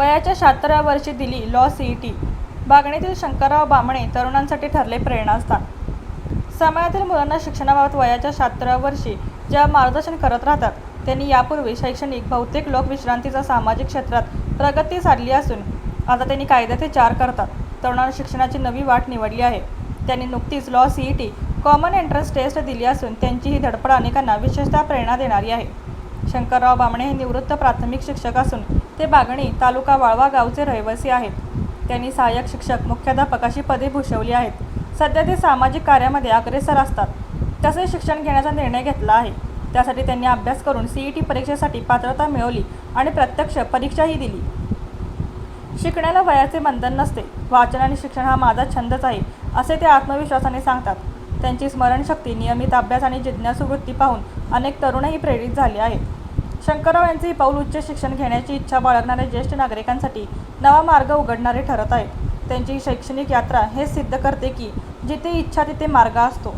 वयाच्या शहात्तराव्या वर्षी दिली लॉ सी ई टी बागणीतील शंकरराव बामणे तरुणांसाठी ठरले प्रेरणास्थान. समाजातील मुलांना शिक्षणाबाबत वयाच्या शहात्तराव्या वर्षी ज्या मार्गदर्शन करत राहतात त्यांनी यापूर्वी शैक्षणिक बहुतेक लोक विश्रांतीचा सामाजिक क्षेत्रात प्रगती साधली असून आता त्यांनी कायद्याचे चार करतात. तरुणांना शिक्षणाची नवी वाट निवडली आहे. त्यांनी नुकतीच law C E T common entrance test दिली असून त्यांची ही धडपड अनेकांना विशेषतः प्रेरणा देणारी आहे. शंकरराव बामणे हे निवृत्त प्राथमिक शिक्षक असून ते बागणी तालुका वाळवा गावचे रहिवासी आहेत. त्यांनी सहाय्यक शिक्षक मुख्याध्यापक अशी पदे भूषवली आहेत. सध्या ते सामाजिक कार्यामध्ये अग्रेसर असतात. तसेच शिक्षण घेण्याचा निर्णय घेतला आहे. त्यासाठी त्यांनी अभ्यास करून सी ई टी परीक्षेसाठी पात्रता मिळवली आणि प्रत्यक्ष परीक्षाही दिली. शिकण्याला वयाचे बंधन नसते. वाचन आणि शिक्षण हा माझा छंदच आहे असे ते आत्मविश्वासाने सांगतात. त्यांची स्मरणशक्ती नियमित अभ्यास आणि जिज्ञासू वृत्ती पाहून अनेक तरुणही प्रेरित झाले आहेत. शंकरराव यांचे ही पाऊल उच्च शिक्षण घेण्याची इच्छा बाळगणाऱ्या ज्येष्ठ नागरिकांसाठी नवा मार्ग उघडणारे ठरत आहेत. त्यांची शैक्षणिक यात्रा हे सिद्ध करते की जिथे इच्छा तिथे मार्ग असतो.